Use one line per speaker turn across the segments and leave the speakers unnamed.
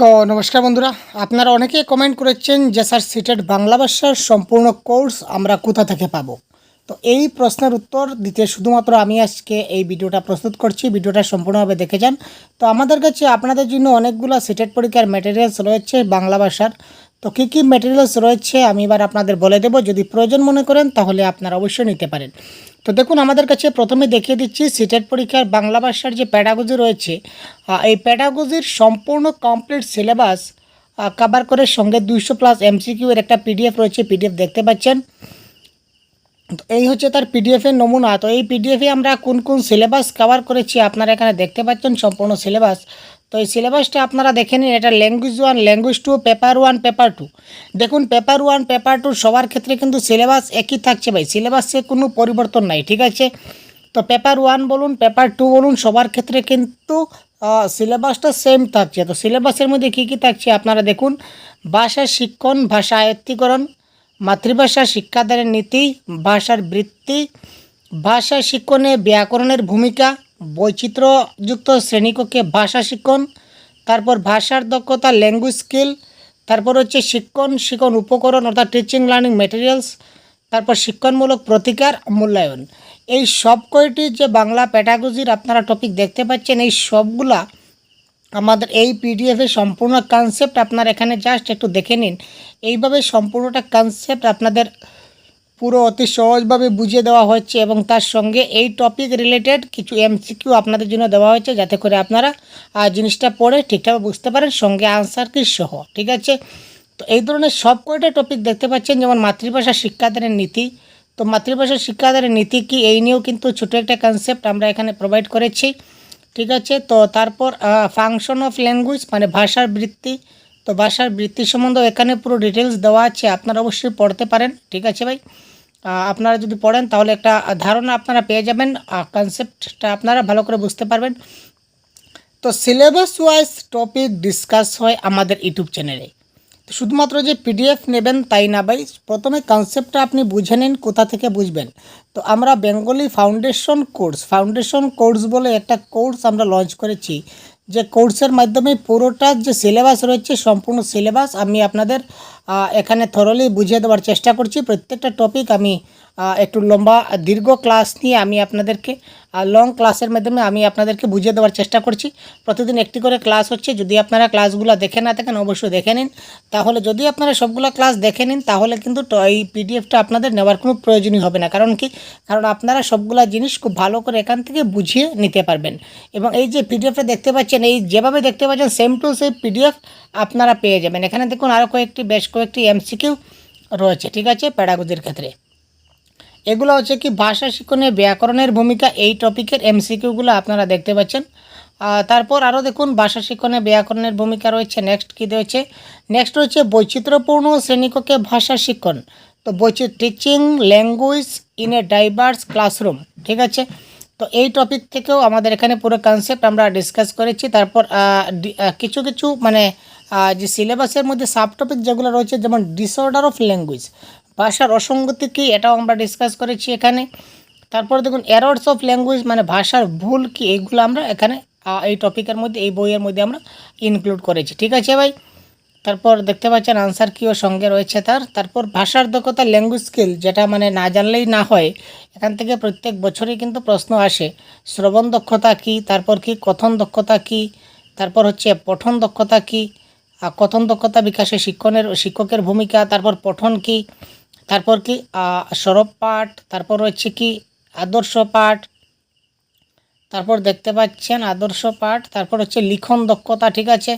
তো নমস্কার বন্ধুরা, আপনারা অনেকে কমেন্ট করেছেন যে স্যার সিটেড বাংলা ভাষার সম্পূর্ণ কোর্স আমরা কোথা থেকে পাবো? তো এই প্রশ্নের উত্তর দিতে শুধুমাত্র আমি আজকে এই ভিডিওটা প্রস্তুত করছি, ভিডিওটা সম্পূর্ণভাবে দেখে যান। তো আমাদের কাছে আপনাদের জন্য অনেকগুলো সিটেড পরীক্ষার ম্যাটেরিয়ালস রয়েছে বাংলা ভাষার। তো কী কী ম্যাটেরিয়ালস রয়েছে আমি এবার আপনাদের বলে দেবো। যদি প্রয়োজন মনে করেন তাহলে আপনারা অবশ্যই নিতে পারেন। তো দেখুন, আমাদের কাছে প্রথমে দেখিয়ে দিচ্ছি সিটেট পরীক্ষার বাংলা ভাষার যে প্যাডাগজি রয়েছে এই প্যাডাগজির সম্পূর্ণ কমপ্লিট সিলেবাস কাবার করে সঙ্গে দুইশো প্লাস এমসিকিউ এর একটা পিডিএফ রয়েছে পিডিএফ দেখতে পাচ্ছেন। তো এই হচ্ছে তার পিডিএফের নমুনা। তো এই পিডিএফে আমরা কোন কোন সিলেবাস কভার করেছি আপনারা এখানে দেখতে পাচ্ছেন, সম্পূর্ণ সিলেবাস তো এই সিলেবাসটা আপনারা দেখে নিন, এটা language one language two paper one paper two দেখুন পেপার ওয়ান পেপার টু সবার ক্ষেত্রে কিন্তু সিলেবাস একই থাকছে ভাই সিলেবাসে কোনো পরিবর্তন নাই, ঠিক আছে? তো পেপার ওয়ান বলুন পেপার টু বলুন, সবার ক্ষেত্রে কিন্তু সিলেবাসটা সেম থাকছে। তো সিলেবাসের মধ্যে কী কী থাকছে আপনারা দেখুন, ভাষা শিক্ষণ, ভাষা আয়ত্তীকরণ, মাতৃভাষা শিক্ষাদানের নীতি, ভাষার বৃত্তি, ভাষা শিক্ষণে ব্যাকরণের ভূমিকা বৈচিত্র্যযুক্ত শ্রেণীকক্ষে ভাষা শিক্ষণ, তারপর ভাষার দক্ষতা ল্যাঙ্গুয়েজ স্কিল তারপর হচ্ছে শিক্ষণ শিক্ষণ উপকরণ অর্থাৎ টিচিং লার্নিং মেটেরিয়ালস তারপর শিক্ষণমূলক প্রতিকার, মূল্যায়ন। এই সব কয়টি যে বাংলা প্যাটাগজির আপনারা টপিক দেখতে পাচ্ছেন, এই সবগুলা আমাদের এই পিডিএফে সম্পূর্ণ কনসেপ্ট আপনার এখানে জাস্ট একটু দেখে নিন। এইভাবে সম্পূর্ণটা কনসেপ্ট আপনাদের পুরো অতি সহজভাবে বুঝিয়ে দেওয়া হচ্ছে এবং তার সঙ্গে এই টপিক রিলেটেড কিছু এমসিকিউ আপনাদের জন্য দেওয়া হয়েছে যাতে করে আপনারা জিনিসটা পড়ে ঠিকঠাক বুঝতে পারেন, সঙ্গে আনসার কি সহ, ঠিক আছে? তো এই ধরনের সব কয়টা টপিক দেখতে পাচ্ছেন, যেমন মাতৃভাষা শিক্ষাদানের নীতি। তো মাতৃভাষা শিক্ষাদানের নীতি কি, এই নিয়েও কিন্তু ছোটো একটা কনসেপ্ট আমরা এখানে প্রোভাইড করেছি, ঠিক আছে? তো তারপর ফাংশন অফ ল্যাঙ্গুয়েজ মানে ভাষার বৃত্তি। তো ভাষার বৃত্তি সম্বন্ধে এখানে পুরো ডিটেলস দেওয়া আছে, আপনারা অবশ্যই পড়তে পারেন, ঠিক আছে ভাই? আপনারা যদি পড়েন, তাহলে একটা ধারণা আপনারা পেয়ে যাবেন কনসেপ্টটা আপনারা ভালো করে বুঝতে পারবেন। তো সিলেবাস ওয়াইজ টপিক ডিসকাস হয় আমাদের ইউটিউব চ্যানেলে। তো শুধুমাত্র যে পিডিএফ নেবেন, তাই না ভাই? প্রথমে কনসেপ্টটা আপনি বুঝে নিন, কোথা থেকে বুঝবেন। তো আমরা Bengali foundation course foundation course বলে একটা কোর্স আমরা লঞ্চ করেছি। যে কোর্সের মাধ্যমে পুরোটা যে সিলেবাস রয়েছে, সম্পূর্ণ সিলেবাস আমি আপনাদের এখানে থরলি বুঝিয়ে দেওয়ার চেষ্টা করছি। প্রত্যেকটা টপিক আমি একটু লম্বা, দীর্ঘ ক্লাস নিয়ে আমি আপনাদেরকে লং ক্লাসের মাধ্যমে আমি আপনাদেরকে বুঝিয়ে দেওয়ার চেষ্টা করছি। প্রতিদিন একটি করে ক্লাস হচ্ছে। যদি আপনারা ক্লাসগুলো দেখে না থাকেন, অবশ্যই দেখে নিন। তাহলে যদি আপনারা সবগুলো ক্লাস দেখে নিন, তাহলে কিন্তু এই পিডিএফটা আপনাদের নেওয়ার কোনো প্রয়োজনই হবে না। কারণ কি? কারণ আপনারা সবগুলা জিনিস খুব ভালো করে এখান থেকে বুঝিয়ে নিতে পারবেন। এবং এই যে পিডিএফটা দেখতে পাচ্ছেন, এই যেভাবে দেখতে পাচ্ছেন সেম টু সেই পিডিএফ আপনারা পেয়ে যাবেন। এখানে দেখুন আরও কয়েকটি, বেশ কয়েকটি এমসিকিউ রয়েছে, ঠিক আছে? প্যাডাগোজির ক্ষেত্রে। এগুলো হচ্ছে কি ভাষা শিক্ষণে ব্যাকরণের ভূমিকা এই টপিকের এমসিকিউগুলো আপনারা দেখতে পাচ্ছেন। তারপর আরও দেখুন, ভাষা শিক্ষণে ব্যাকরণের ভূমিকা রয়েছে। নেক্সট কী রয়েছে? নেক্সট হচ্ছে বৈচিত্র্যপূর্ণ শ্রেণীকক্ষে ভাষা শিক্ষণ। তো বৈচিত্র teaching language in a diverse classroom ঠিক আছে? তো এই টপিক থেকেও আমাদের এখানে পুরো কনসেপ্ট আমরা ডিসকাস করেছি। তারপর কিছু কিছু মানে যে সিলেবাসের মধ্যে সাব টপিক যেগুলো রয়েছে, যেমন ডিসঅর্ডার অফ ল্যাঙ্গুয়েজ ভাষার অসঙ্গতি কী এটাও আমরা ডিসকাস করেছি এখানে। তারপর দেখুন এরর্স অফ ল্যাঙ্গুয়েজ মানে ভাষার ভুল কি এইগুলো আমরা এখানে এই টপিকের মধ্যে, এই বইয়ের মধ্যে আমরা ইনক্লুড করেছি। ঠিক আছে ভাই? তারপর দেখতে পাচ্ছেন আনসার কিও সঙ্গে রয়েছে তার। তারপর ভাষার দক্ষতা ল্যাঙ্গুয়েজ স্কিল যেটা মানে না জানলেই না হয়, এখান থেকে প্রত্যেক বছরই কিন্তু প্রশ্ন আসে। শ্রবণ দক্ষতা কি, তারপর কি, কথন দক্ষতা কি, তারপর হচ্ছে পঠন দক্ষতা কি কথন দক্ষতা বিকাশে শিক্ষণের, শিক্ষকের ভূমিকা, তারপর পঠন কি তারপর কি সরব পাঠ, তারপর হচ্ছে কি, আদর্শ পাঠ, তারপর দেখতে পাচ্ছেন আদর্শ পাঠ, তারপর হচ্ছে লিখন দক্ষতা, ঠিক আছে?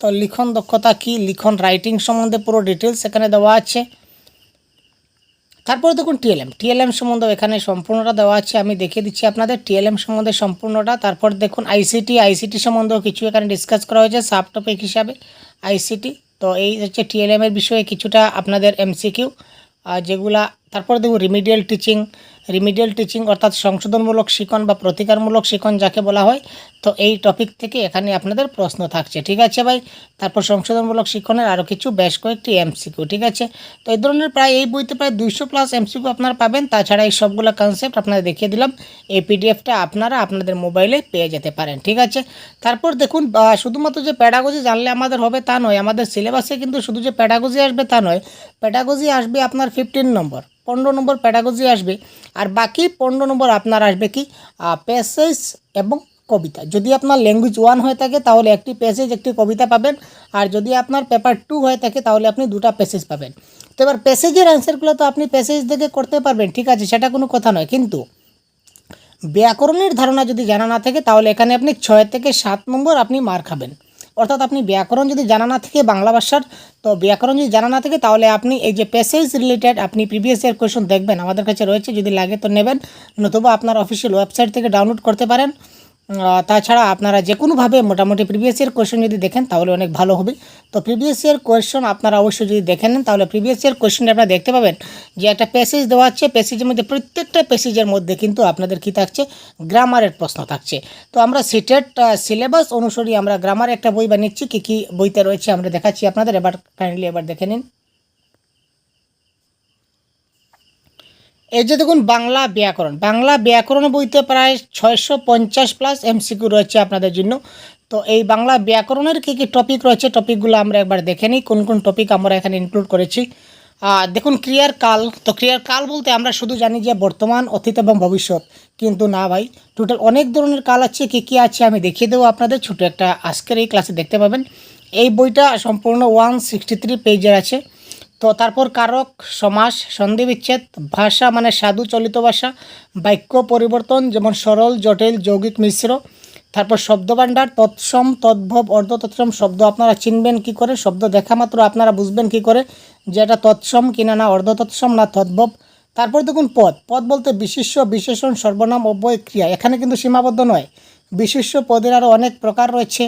তো লিখন দক্ষতা কি, লিখন রাইটিং সম্বন্ধে পুরো ডিটেলস এখানে দেওয়া আছে। তারপর দেখুন টিএলএম টিএলএম সম্বন্ধে এখানে সম্পূর্ণটা দেওয়া আছে, আমি দেখিয়ে দিচ্ছি আপনাদের টিএলএম সম্বন্ধে সম্পূর্ণটা। তারপর দেখুন আইসিটি আইসিটি সম্বন্ধেও কিছু এখানে ডিসকাস করা হয়েছে সাব টপিক হিসাবে আইসিটি তো এই হচ্ছে টিএলএম এর বিষয়ে কিছুটা আপনাদের এমসিকিউ যেগুলা তারপর দেখুন রিমিডিয়াল টিচিং রিমিডিয়াল টিচিং অর্থাৎ সংশোধনমূলক শিখন বা প্রতিকারমূলক শিখন যাকে বলা হয়, তো এই টপিক থেকে এখানে আপনাদের প্রশ্ন থাকছে, ঠিক আছে ভাই? তারপর সংশোধনমূলক শিক্ষণের আরও কিছু বেশ কয়েকটি এমসিকিউ ঠিক আছে? তো এই ধরনের প্রায় এই বইতে প্রায় দুইশো প্লাস এমসিকিউ আপনারা পাবেন, তাছাড়া এই সবগুলো কনসেপ্ট আপনাদের দেখিয়ে দিলাম। এই পিডিএফটা আপনারা আপনাদের মোবাইলে পেয়ে যেতে পারেন, ঠিক আছে? তারপর দেখুন শুধুমাত্র যে প্যাডাগজি জানলে আমাদের হবে তা নয়, আমাদের সিলেবাসে কিন্তু শুধু যে প্যাডাগজি আসবে তা নয় প্যাডাগজি আসবে আপনার ফিফটিন নম্বর। পনেরো নম্বর প্যাডাগজি আসবে, আর বাকি পনেরো নম্বর আপনার আসবে কি প্যাসেজ এবং কবিতা। যদি আপনার ল্যাঙ্গুয়েজ ওয়ান হয়ে থাকে, তাহলে একটি প্যাসেজ একটি কবিতা পাবেন, আর যদি আপনার পেপার টু হয়ে থাকে, তাহলে আপনি দুটা প্যাসেজ পাবেন। তো এবার প্যাসেজের অ্যান্সারগুলো তো আপনি প্যাসেজ দেখে করতে পারবেন, ঠিক আছে, সেটা কোনো কথা নয়, কিন্তু ব্যাকরণের ধারণা যদি জানা না থাকে, তাহলে এখানে আপনি ছয় থেকে সাত নম্বর আপনি মার খাবেন। অর্থাৎ আপনি ব্যাকরণ যদি জানা না থাকে বাংলা ভাষার, তো ব্যাকরণ যদি জানা না থাকে, তাহলে আপনি এই যে প্যাসেজ রিলেটেড আপনি প্রিভিয়াস ইয়ার কোয়েশন দেখবেন। আমাদের কাছে রয়েছে, যদি লাগে তো নেবেন। নতুবা আপনার অফিসিয়াল ওয়েবসাইট থেকে ডাউনলোড করতে পারেন। তাছাড়া আপনারা যে কোনোভাবে মোটামুটি প্রিভিয়াস ইয়ার কোয়েশন যদি দেখেন, তাহলে অনেক ভালো হবে। তো প্রিভিয়াস ইয়ার কোয়েশন আপনারা অবশ্যই যদি দেখেন নেন তাহলে প্রিভিয়াস ইয়ার কোয়েশনে আপনারা দেখতে পাবেন যে একটা প্যাসেজ দেওয়া আছে। প্যাসেজের মধ্যে প্রত্যেকটা প্যাসেজের মধ্যে কিন্তু আপনাদের কী থাকছে? গ্রামারের প্রশ্ন থাকছে। তো আমরা সিটেট সিলেবাস অনুসারে আমরা গ্রামার একটা বই বানিয়েছি, কী কী বইতে রয়েছে আমরা দেখাচ্ছি আপনাদের। এবার কাইন্ডলি এবার দেখে নিন। এই যে দেখুন, বাংলা ব্যাকরণ। বাংলা ব্যাকরণ বইতে প্রায় ছয়শো পঞ্চাশ প্লাস এমসিকিউ রয়েছে আপনাদের জন্য। তো এই বাংলা ব্যাকরণের কী কী টপিক রয়েছে টপিকগুলো আমরা একবার দেখে নিই, কোন কোন টপিক আমরা এখানে ইনক্লুড করেছি। দেখুন, ক্রিয়ার কাল, তো ক্রিয়ার কাল বলতে আমরা শুধু জানি যে বর্তমান, অতীত এবং ভবিষ্যৎ। কিন্তু না ভাই টোটাল অনেক ধরনের কাল আছে, কী কী আছে আমি দেখিয়ে দেবো আপনাদের। ছোটো একটা আজকের এই ক্লাসে দেখতে পাবেন। এই বইটা সম্পূর্ণ ওয়ান সিক্সটি থ্রি পেজের আছে। তো তারপর কারক, সমাস, সন্ধি বিচ্ছেদ, ভাষা মানে সাধু চলিত ভাষা, বাক্য পরিবর্তন যেমন সরল, জটিল, যৌগিক মিশ্র। তারপর শব্দভাণ্ডার, তৎসম, তদ্ভব, অর্ধ তৎসম শব্দ আপনারা চিনবেন কি করে? শব্দ দেখা মাত্র আপনারা বুঝবেন কি করে? যে এটা তৎসম কিনা না অর্ধ তৎসম না তদ্ভব। তারপর দেখুন পদ। পদ বলতে বিশেষ্য বিশেষণ, সর্বনাম অব্যয় ক্রিয়া এখানে কিন্তু সীমাবদ্ধ নয়। বিশেষ্য পদের আরও অনেক প্রকার রয়েছে।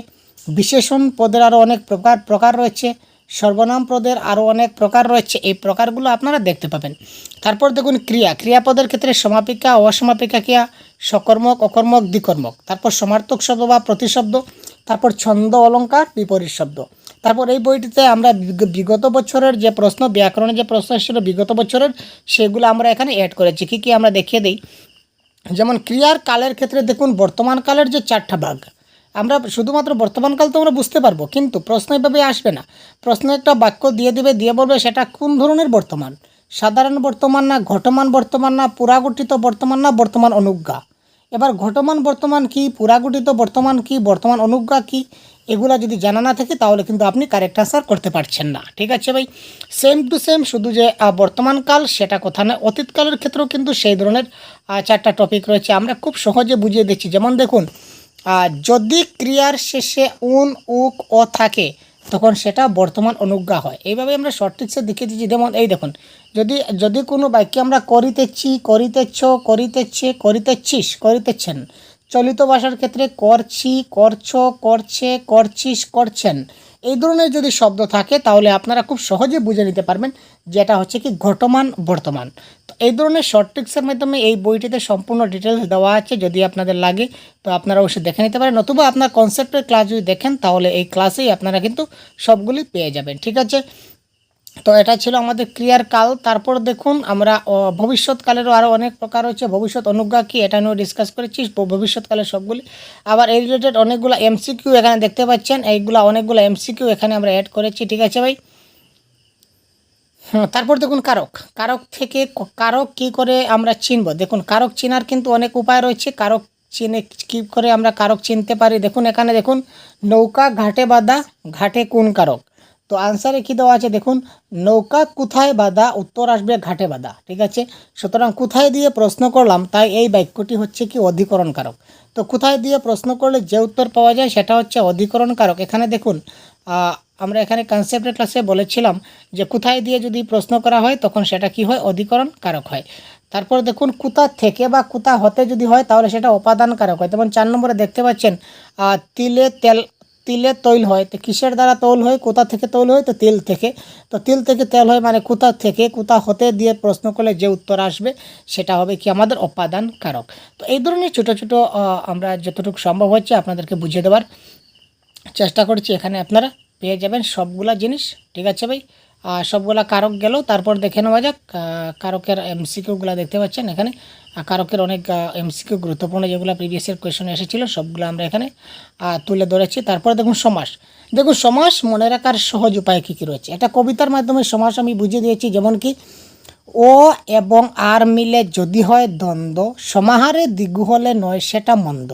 বিশেষণ পদের আরও অনেক প্রকার প্রকার রয়েছে। সর্বনাম পদের আরও অনেক প্রকার রয়েছে। এই প্রকারগুলো আপনারা দেখতে পাবেন। তারপর দেখুন ক্রিয়া। ক্রিয়াপদের ক্ষেত্রে সমাপিকা, অসমাপিকা ক্রিয়া, সকর্মক, অকর্মক, দ্বিকর্মক। তারপর সমার্থক শব্দ বা প্রতিশব্দ। তারপর ছন্দ, অলঙ্কার, বিপরীত শব্দ। তারপর এই বইটিতে আমরা বিগত বছরের যে প্রশ্ন, ব্যাকরণের যে প্রশ্ন ছিল বিগত বছরের, সেগুলো আমরা এখানে অ্যাড করেছি। কী কী আমরা দেখিয়ে দিই? যেমন ক্রিয়ার কালের ক্ষেত্রে দেখুন, বর্তমান কালের যে চারটা ভাগ আমরা শুধুমাত্র বর্তমানকাল তো আমরা বুঝতে পারব, কিন্তু প্রশ্ন এভাবে আসবে না। প্রশ্ন একটা বাক্য দিয়ে দেবে, দিয়ে বলবে, সেটা কোন ধরনের বর্তমান? সাধারণ বর্তমান না ঘটমান বর্তমান না পুরাগঠিত বর্তমান না বর্তমান অনুজ্ঞা? এবার ঘটমান বর্তমান কি, পুরাগঠিত বর্তমান কি, বর্তমান অনুজ্ঞা কি, এগুলা যদি জানা না থাকে, তাহলে কিন্তু আপনি কারেক্ট আনসার করতে পারছেন না। ঠিক আছে ভাই? সেম টু সেম শুধু যে বর্তমানকাল সেটা কথা নয় অতীতকালের ক্ষেত্রেও কিন্তু সেই ধরনের চারটা টপিক রয়েছে। আমরা খুব সহজে বুঝিয়ে দিচ্ছি। যেমন দেখুন যদি ক্রিয়ার শেষে উন, উক ও থাকে, তখন সেটা বর্তমান অনুজ্ঞা হয়। এইভাবে আমরা ট্রিক্সে দেখিয়ে দিচ্ছি। যেমন এই দেখুন, যদি যদি কোনো বাক্যে আমরা করিতেছি, করিতেছ, করিতেছে, করিতেছিস, করিতেছেন, চলিত ভাষার ক্ষেত্রে করছি, করছ, করছে, করছিস, করছেন এই ধরনের যদি শব্দ থাকে, তাহলে আপনারা খুব সহজে বুঝে নিতে পারবেন যেটা হচ্ছে কি ঘটমান বর্তমান। তো এই ধরনের শর্ট ট্রিক্সের মাধ্যমে এই বইটিতে সম্পূর্ণ ডিটেলস দেওয়া আছে, যদি আপনাদের লাগে, তো আপনারা অবশ্যই দেখে নিতে পারেন। নতুবা আপনার কনসেপ্টের ক্লাস যদি দেখেন, তাহলে এই ক্লাসেই আপনারা কিন্তু সবগুলি পেয়ে যাবেন। ঠিক আছে? তো এটা ছিল আমাদের ক্রিয়ার কাল। তারপর দেখুন আমরা ভবিষ্যৎকালেরও আরও অনেক প্রকার হচ্ছে ভবিষ্যৎ অনুজ্ঞা কি এটা নিয়েও ডিসকাস করেছি। ভবিষ্যৎকালের সবগুলি। আবার এই রিলেটেড অনেকগুলো এমসিকিউ এখানে দেখতে পাচ্ছেন। এইগুলো অনেকগুলো এমসিকিউ এখানে আমরা অ্যাড করেছি ঠিক আছে ভাই? হুম, তারপর দেখুন কারক। কারক থেকে কারক কি করে আমরা চিনব? দেখুন কারক চিনার কিন্তু অনেক উপায় রয়েছে। কারক চিনে কী করে আমরা কারক চিনতে পারি? দেখুন এখানে দেখুন নৌকা ঘাটে বাঁধা ঘাটে কোন কারক? তো আনসারে কী দেওয়া আছে? দেখুন, নৌকা কোথায় বাঁধা, উত্তর আসবে ঘাটে বাঁধা, ঠিক আছে? সুতরাং কোথায় দিয়ে প্রশ্ন করলাম, তাই এই বাক্যটি হচ্ছে কি অধিকরণ কারক তো কোথায় দিয়ে প্রশ্ন করলে যে উত্তর পাওয়া যায়, সেটা হচ্ছে অধিকরণ কারক এখানে দেখুন আমরা এখানে কনসেপ্টের ক্লাসে বলেছিলাম যে কোথায় দিয়ে যদি প্রশ্ন করা হয়, তখন সেটা কি হয়? অধিকরণ কারক হয়। তারপর দেখুন, কোথা থেকে বা কোথা হতে যদি হয়, তাহলে সেটা উপাদান কারক হয়। যেমন চার নম্বরে দেখতে পাচ্ছেন তিলে তেল তিলে তৈল হয়, তো কিসের দ্বারা তৈল হয়, কোথা থেকে তৈল হয়, তো তিল থেকে। তো তিল থেকে তেল হয় মানে কোথা থেকে, কোথা হতে দিয়ে প্রশ্ন করলে যে উত্তর আসবে, সেটা হবে কি আমাদের উপাদান কারক তো এই ধরনের ছোটো ছোটো আমরা যতটুকু সম্ভব হচ্ছে আপনাদেরকে বুঝিয়ে দেওয়ার চেষ্টা করছি। এখানে আপনারা পেয়ে যাবেন সবগুলা জিনিস, ঠিক আছে ভাই? সবগুলা কারক গেল, তারপর দেখে নেওয়া যাক কারকের এমসিকিউগুলো দেখতে পাচ্ছেন এখানে। কারকের অনেক এমসিকিউ গুরুত্বপূর্ণ যেগুলো প্রিভিয়াসের কোয়েশন এসেছিল, সবগুলো আমরা এখানে তুলে ধরেছি। তারপর দেখুন সমাস। দেখুন সমাস মনে রাখার সহজ উপায় কী কী রয়েছে? এটা কবিতার মাধ্যমে সমাস আমি বুঝিয়ে দিয়েছি, যেমন কি, ও এবং আর মিলে যদি হয় দ্বন্দ্ব, সমাহারে দিগু হলে নয় সেটা মন্দ।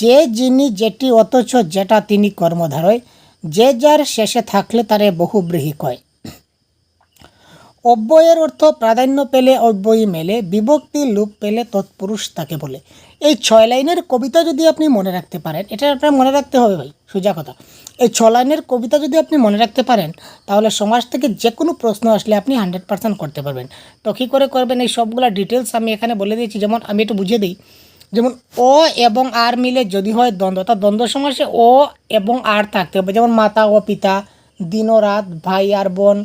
যে যিনি যেটি অথচ যেটা তিনি কর্মধারয়, যে যার শেষে থাকলে তারে বহুব্রীহি কয়। অব্যয়ের অর্থ প্রাধান্য পেলে অব্যয়ী মেলে, বিভক্তি লোপ পেলে তৎপুরুষ তাকে বলে। এই ছয় লাইনের কবিতা যদি আপনি মনে রাখতে পারেন, এটা আপনার মনে রাখতে হবে ভাই, সোজা কথা। এই ছ লাইনের কবিতা যদি আপনি মনে রাখতে পারেন, তাহলে সমাজ থেকে যে কোনো প্রশ্ন আসলে আপনি হান্ড্রেড পার্সেন্ট করতে পারবেন। তো কী করে করবেন? এই সবগুলো ডিটেলস আমি এখানে বলে দিয়েছি, যেমন আমি একটু বুঝিয়ে দিই। যেমন ও এবং আর মিলে যদি হয় দ্বন্দ্ব তা দ্বন্দ্ব সমাসে ও এবং আর থাকতে হবে। যেমন মাতা ও পিতা দিন রাত ভাই আর বোন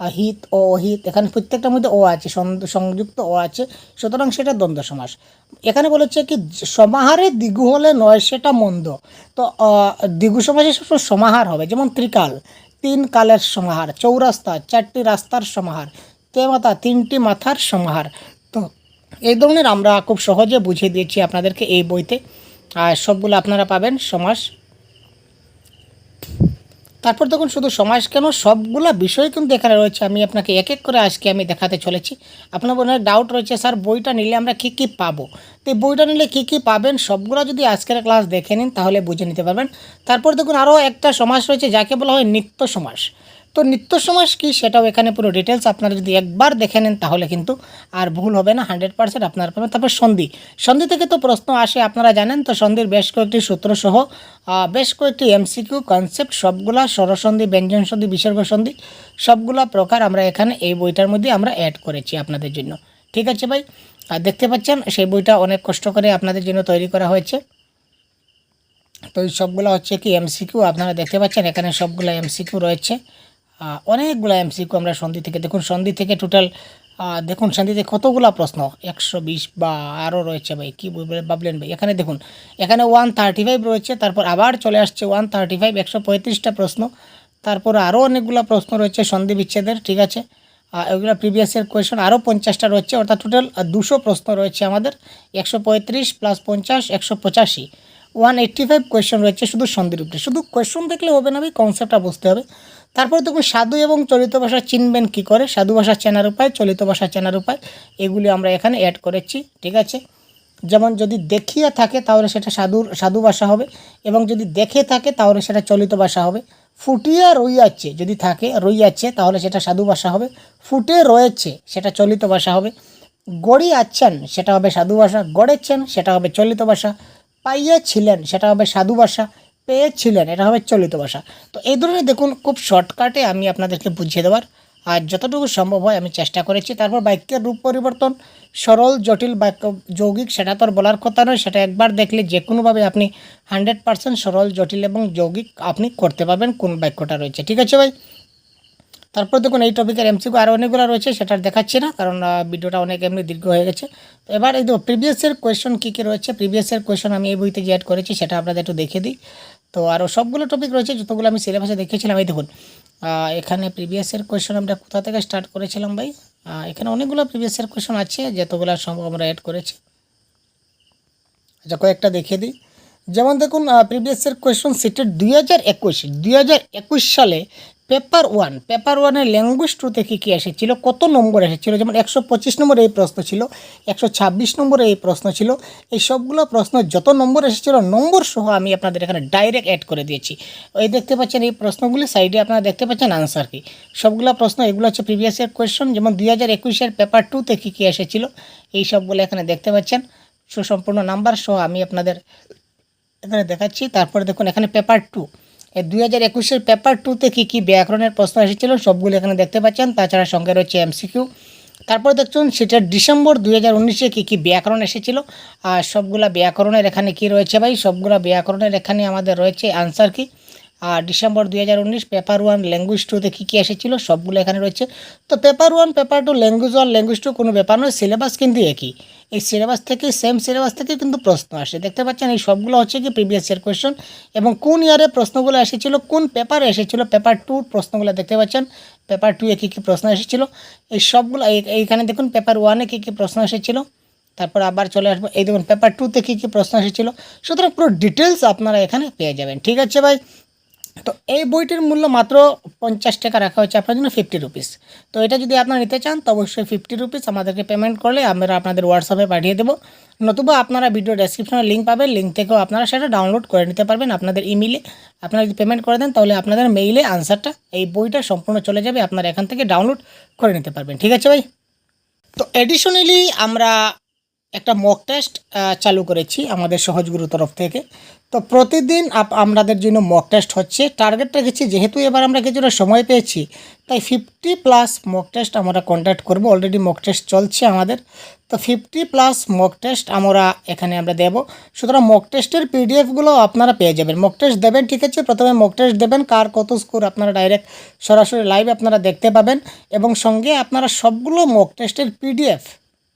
হিত ও অহিত, এখানে প্রত্যেকটার মধ্যে ও আছে সংযুক্ত ও আছে, সুতরাং সেটা দ্বন্দ্ব সমাস। এখানে বলেছে কি, সমাহারে দ্বিগু হলে নয়, সেটা মন্দ। তো দ্বিগু সমাসে সবসময় সমাহার হবে, যেমন ত্রিকাল। তিন কালের সমাহার, চৌরাস্তা, চারটি রাস্তার সমাহার, তেমাতা, তিনটি মাথার সমাহার। তো, এই ধরনের আমরা খুব সহজে বুঝিয়ে দিয়েছি আপনাদেরকে এই বইতে। আর সবগুলো আপনারা পাবেন সমাস তারপর দেখুন শুধু সমাজ কেন, সবগুলো বিষয় কিন্তু এখানে রয়েছে। আমি আপনাকে এক এক করে আজকে আমি দেখাতে চলেছি। আপনার মনে ডাউট রয়েছে, স্যার, বইটা নিলে আমরা কী কী পাবো? তো এই বইটা নিলে কী কী পাবেন, সবগুলো যদি আজকের ক্লাস দেখে নিন, তাহলে বুঝে নিতে পারবেন। তারপর দেখুন আরও একটা সমাজ রয়েছে, যাকে বলা হয় নিত্য সমাস তো নিত্য সমাস কি? সেটাও এখানে পুরো ডিটেলস আপনারা যদি একবার দেখে নেন, তাহলে কিন্তু আর ভুল হবে না হান্ড্রেড পার্সেন্ট আপনার পাবেন। তারপর সন্ধি। সন্ধি থেকে তো প্রশ্ন আসে, আপনারা জানেন তো, সন্ধির বেশ কয়েকটি সূত্র সহ বেশ কয়েকটি এমসিকিউ কনসেপ্ট সবগুলা স্বরসন্ধি ব্যঞ্জন সন্ধি বিসর্গ সন্ধি সবগুলা প্রকার আমরা এখানে এই বইটার মধ্যে আমরা অ্যাড করেছি আপনাদের জন্য। ঠিক আছে ভাই? আর দেখতে পাচ্ছেন, সেই বইটা অনেক কষ্ট করে আপনাদের জন্য তৈরি করা হয়েছে। তো এই সবগুলো হচ্ছে কি এমসিকিউ আপনারা দেখতে পাচ্ছেন, এখানে সবগুলো এমসিকিউ রয়েছে। অনেকগুলো এমসিকিউ আমরা সন্ধি থেকে, দেখুন সন্ধি থেকে টোটাল দেখুন সন্ধিতে কতগুলো প্রশ্ন? একশো বিশ বা আরও রয়েছে ভাই, কী ভাবলেন ভাই? এখানে দেখুন, এখানে ওয়ান থার্টি ফাইভ রয়েছে, তারপর আবার চলে আসছে ওয়ান থার্টি ফাইভ একশো পঁয়ত্রিশটা প্রশ্ন। তারপর আরও অনেকগুলো প্রশ্ন রয়েছে সন্ধি বিচ্ছেদের, ঠিক আছে? এগুলো প্রিভিয়াসের কোয়েশন আরও পঞ্চাশটা রয়েছে, অর্থাৎ টোটাল দুশো প্রশ্ন রয়েছে আমাদের, একশো পঁয়ত্রিশ প্লাস পঞ্চাশ, একশো পঁচাশি। ওয়ান এইট্টি ফাইভ কোয়েশন রয়েছে শুধু সন্ধির উপরে। শুধু কোয়েশন দেখলে হবে না ভাই কনসেপ্টটা বুঝতে হবে। তারপর দেখুন সাধু এবং চলিত ভাষা চিনবেন কি করে? সাধু ভাষা চেনার উপায়, চলিত ভাষা চেনার উপায়, এগুলি আমরা এখানে অ্যাড করেছি, ঠিক আছে? যেমন যদি দেখিয়া থাকে তাহলে সেটা সাধুর, সাধু ভাষা হবে এবং যদি দেখে থাকে তাহলে সেটা চলিত ভাষা হবে। ফুটিয়া রইয়াছে, যদি থাকে, রইয়াছে, তাহলে সেটা সাধু ভাষা হবে। ফুটে রয়েছে, সেটা চলিত ভাষা হবে। গড়ি আছেন সেটা হবে সাধু ভাষা। গড়েছেন, সেটা হবে চলিত ভাষা। পাইয়াছিলেন, সেটা হবে সাধু ভাষা। পেয়েছিলেন, এটা হবে চলিত ভাষা। তো এই ধরনের দেখুন, খুব শর্টকাটে আমি আপনাদেরকে বুঝিয়ে দেওয়ার। আর যতটুকু সম্ভব হয়, আমি চেষ্টা করেছি। তারপর বাক্যের রূপ পরিবর্তন, সরল, জটিল বাক্য, যৌগিক, সেটা তো আর বলার কথা নয়, সেটা একবার দেখলে যে কোনোভাবে আপনি হান্ড্রেড পার্সেন্ট সরল, জটিল এবং যৌগিক আপনি করতে পারবেন কোন বাক্যটা রয়েছে। ঠিক আছে ভাই? তারপর দেখুন, এই টপিকের এমসিকিউ আরও অনেকগুলো রয়েছে, সেটা দেখাচ্ছি না, কারণ ভিডিওটা অনেক এমনি দীর্ঘ হয়ে গেছে। তো এবার এই দেখো প্রিভিয়াসের কোয়েশন কী কী রয়েছে প্রিভিয়াসের কোয়েশন আমি এই বইতে যে অ্যাড করেছি, সেটা আপনাদের একটু দেখে দিই। তো আরও সবগুলো টপিক রয়েছে, যতগুলো আমি সিলেবাসে দেখেছিলাম, এই দেখুন এখানে প্রিভিয়াসের কোয়েশন আমরা কোথা থেকে স্টার্ট করেছিলাম ভাই? এখানে অনেকগুলো প্রিভিয়াসের কোয়েশন আছে, যতগুলো সম্ভব আমরা অ্যাড করেছি। আচ্ছা কয়েকটা দেখিয়ে দিই। যেমন দেখুন প্রিভিয়াসের কোয়েশন সেটের দুই হাজার একুশ, দুই হাজার একুশ সালে পেপার ওয়ান পেপার ওয়ানের ল্যাঙ্গুয়েজ টুতে কী কী এসেছিল? কত নম্বর এসেছিল? যেমন একশো পঁচিশ নম্বরে এই প্রশ্ন ছিল, একশো ছাব্বিশ নম্বরে এই প্রশ্ন ছিল। এই সবগুলো প্রশ্ন যত নম্বর এসেছিল, নম্বর সহ আমি আপনাদের এখানে ডাইরেক্ট অ্যাড করে দিয়েছি। ওই দেখতে পাচ্ছেন, এই প্রশ্নগুলি সাইডে আপনারা দেখতে পাচ্ছেন আনসার কি। সবগুলো প্রশ্ন, এগুলো হচ্ছে প্রিভিয়াসের কোয়েশন যেমন দুই হাজার একুশের পেপার টুতে কী কী এসেছিল? এই সবগুলো এখানে দেখতে পাচ্ছেন। সুসম্পূর্ণ নাম্বার সহ আমি আপনাদের এখানে দেখাচ্ছি। তারপরে দেখুন, এখানে পেপার টু এই দুই হাজার একুশের পেপার টুতে কী কী ব্যাকরণের প্রশ্ন এসেছিল সবগুলো এখানে দেখতে পাচ্ছেন, তাছাড়া সঙ্গে রয়েছে এমসিকিউ তারপর দেখছেন, সেটা ডিসেম্বর দুই হাজার উনিশে কী কী ব্যাকরণ এসেছিল, আর সবগুলা ব্যাকরণের এখানে কি রয়েছে ভাই? সবগুলা ব্যাকরণের এখানে আমাদের রয়েছে আনসার কি? আর ডিসেম্বর দুই হাজার উনিশ পেপার ওয়ান ল্যাঙ্গুয়েজ টুতে কী কী এসেছিল? সবগুলো এখানে রয়েছে। তো paper one, paper two, language one, language two কোনো ব্যাপার নয়, সিলেবাস কিন্তু একই। এই সিলেবাস থেকে, সেম সিলেবাস থেকে কিন্তু প্রশ্ন আসে। দেখতে পাচ্ছেন, এই সবগুলো হচ্ছে কি প্রিভিয়াস ইয়ার কোয়েশ্চন এবং কোন ইয়ারে প্রশ্নগুলো এসেছিল, কোন পেপারে এসেছিল, পেপার টুর প্রশ্নগুলো দেখতে পাচ্ছেন, পেপার টুয়ে কী কী প্রশ্ন এসেছিল, এই সবগুলো, এই- এইখানে দেখুন, পেপার ওয়ানে কী কী প্রশ্ন এসেছিল, তারপর আবার চলে আসব, এই দেখুন, পেপার টুতে কী কী প্রশ্ন এসেছিল। সুতরাং পুরো ডিটেলস আপনারা এখানে পেয়ে যাবেন। ঠিক আছে ভাই? তো এই বইটির মূল্য মাত্র পঞ্চাশ টাকা রাখা হয়েছে আপনার জন্য ফিফটি রুপিস তো এটা যদি আপনারা নিতে চান, তো অবশ্যই ফিফটি রুপিস আমাদেরকে পেমেন্ট করলে আমরা আপনাদের হোয়াটসঅ্যাপে পাঠিয়ে দেবো। নতুবা আপনারা ভিডিও ডেসক্রিপশনে লিঙ্ক পাবেন লিঙ্ক থেকেও আপনারা সেটা ডাউনলোড করে নিতে পারবেন আপনাদের ইমেলে আপনারা যদি পেমেন্ট করে দেন, তাহলে আপনাদের মেইলে আনসারটা এই বইটা সম্পূর্ণ চলে যাবে, আপনারা এখান থেকে ডাউনলোড করে নিতে পারবেন। ঠিক আছে ভাই? তো এডিশনালি আমরা একটা মক টেস্ট চালু করেছি আমাদের সহজগুরু তরফ থেকে। তো প্রতিদিন আপ- আমাদের জন্য মক টেস্ট হচ্ছে। টার্গেট রেখেছি যেহেতু এবার আমরা কিছুটা সময় পেয়েছি, তাই ফিফটি প্লাস মক টেস্ট আমরা কন্ডাক্ট করব। অলরেডি মক টেস্ট চলছে আমাদের। তো ফিফটি প্লাস মক টেস্ট আমরা এখানে আমরা দেব। সুতরাং মক টেস্টের পিডিএফগুলো আপনারা পেয়ে যাবেন। মক টেস্ট দেবেন, ঠিক আছে? প্রথমে মক টেস্ট দেবেন, কার কত স্কোর আপনারা ডাইরেক্ট সরাসরি লাইভ আপনারা দেখতে পাবেন। এবং সঙ্গে আপনারা সবগুলো মক টেস্টের পিডিএফ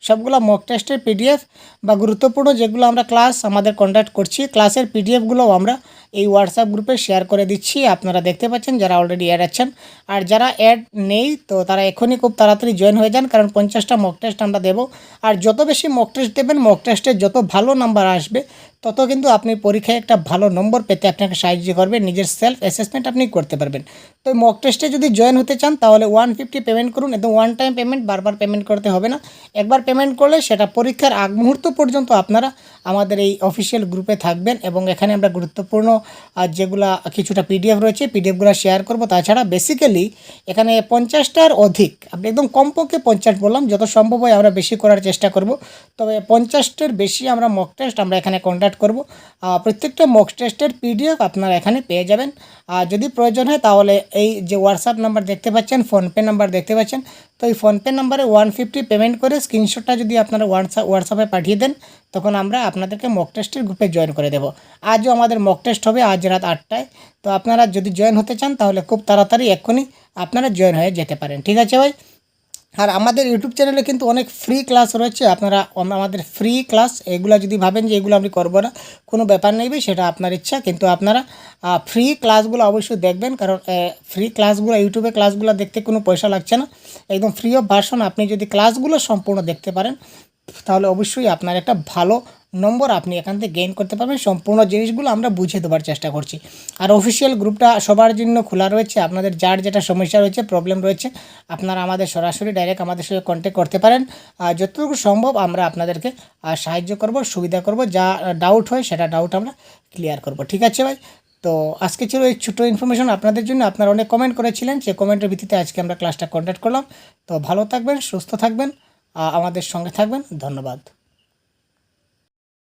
সবগুলো মক টেস্টের পিডিএফ বা গুরুত্বপূর্ণ যেগুলো আমরা ক্লাস আমাদের কন্ডাক্ট করছি ক্লাসের পিডিএফগুলোও আমরা এই হোয়াটসঅ্যাপ গ্রুপে শেয়ার করে দিচ্ছি। আপনারা দেখতে পাচ্ছেন যারা অলরেডি অ্যাড আছেন। আর যারা অ্যাড নেই, তো তারা এখনই খুব তাড়াতাড়ি জয়েন হয়ে যান, কারণ পঞ্চাশটা মক টেস্ট আমরা দেবো। আর যত বেশি মক টেস্ট দেবেন মক টেস্টে যত ভালো নাম্বার আসবে তত কিন্তু আপনি পরীক্ষায় একটা ভালো নম্বর পেতে আপনাকে সাহায্য করবে, নিজের সেলফ অ্যাসেসমেন্ট আপনি করতে পারবেন। তো মক টেস্টে যদি জয়েন হতে চান, তাহলে ওয়ান ফিফটি পেমেন্ট করুন একদম ওয়ান টাইম পেমেন্ট বারবার পেমেন্ট করতে হবে না। একবার পেমেন্ট করলে সেটা পরীক্ষার আগ মুহূর্ত পর্যন্ত আপনারা আমাদের এই অফিসিয়াল গ্রুপে থাকবেন এবং এখানে আমরা গুরুত্বপূর্ণ যেগুলা কিছুটা পিডিএফ রয়েছে পিডিএফগুলো শেয়ার করব। তাছাড়া বেসিক্যালি এখানে পঞ্চাশটার অধিক, আপনি একদম কমপক্ষে পঞ্চাশ বললাম, যত সম্ভব হয় আমরা বেশি করার চেষ্টা করব। তবে পঞ্চাশটার বেশি আমরা মক টেস্ট আমরা এখানে কন্ডাক্ট করব। আহ, প্রত্যেকটা মক টেস্টের পিডিএফ আপনারা এখানে পেয়ে যাবেন। আর যদি প্রয়োজন হয় তাহলে এই যে হোয়াটসঅ্যাপ নাম্বার দেখতে পাচ্ছেন ফোনপে নাম্বার দেখতে পাচ্ছেন তো এই ফোনপে নাম্বারে ওয়ান ফিফটি পেমেন্ট করে স্ক্রিনশটটা যদি আপনারা হোয়াটসঅ্যাপ হোয়াটসঅ্যাপে পাঠিয়ে দেন তখন আমরা আপনাদেরকে মক টেস্টের গ্রুপে জয়েন করে দেবো। আজও আমাদের মক টেস্ট হবে আজ রাত আটটায়। তো আপনারা যদি জয়েন হতে চান তাহলে খুব তাড়াতাড়ি এক্ষুনি আপনারা জয়েন হয়ে যেতে পারেন। ঠিক আছে ভাই? আর আমাদের ইউটিউব চ্যানেলে কিন্তু অনেক ফ্রি ক্লাস রয়েছে। আপনারা আমাদের ফ্রি ক্লাস এগুলো যদি ভাবেন যে এগুলো আমি করব না, কোনো ব্যাপার নেই সেটা আপনার ইচ্ছা। কিন্তু আপনারা ফ্রি ক্লাসগুলো অবশ্যই দেখবেন, কারণ ফ্রি ক্লাসগুলো ইউটিউবে ক্লাসগুলো দেখতে কোনো পয়সা লাগছে না। একদম ফ্রি অফ ভার্সন আপনি যদি ক্লাসগুলো সম্পূর্ণ দেখতে পারেন তাহলে অবশ্যই আপনার একটা ভালো নম্বর আপনি এখান থেকে গেইন করতে পারবেন। সম্পূর্ণ জিনিসগুলো আমরা বুঝিয়ে দেওয়ার চেষ্টা করছি। আর অফিসিয়াল গ্রুপটা সবার জন্য খোলা রয়েছে। আপনাদের যার যেটা সমস্যা রয়েছে প্রবলেম রয়েছে, আপনারা আমাদের সরাসরি ডাইরেক্ট আমাদের সঙ্গে কন্ট্যাক্ট করতে পারেন। আর যতটুকু সম্ভব আমরা আপনাদেরকে সাহায্য করব, সুবিধা করব। যা ডাউট হয় সেটা ডাউট আমরা ক্লিয়ার করব। ঠিক আছে ভাই? তো আজকে ছিল এই ছোটো ইনফরমেশন আপনাদের জন্য। আপনারা অনেক কমেন্ট করেছিলেন। সেই কমেন্টের ভিত্তিতে আজকে আমরা ক্লাসটা কন্ডাক্ট করলাম। তো ভালো থাকবেন, সুস্থ থাকবেন। আমাদের সঙ্গে থাকবেন। ধন্যবাদ।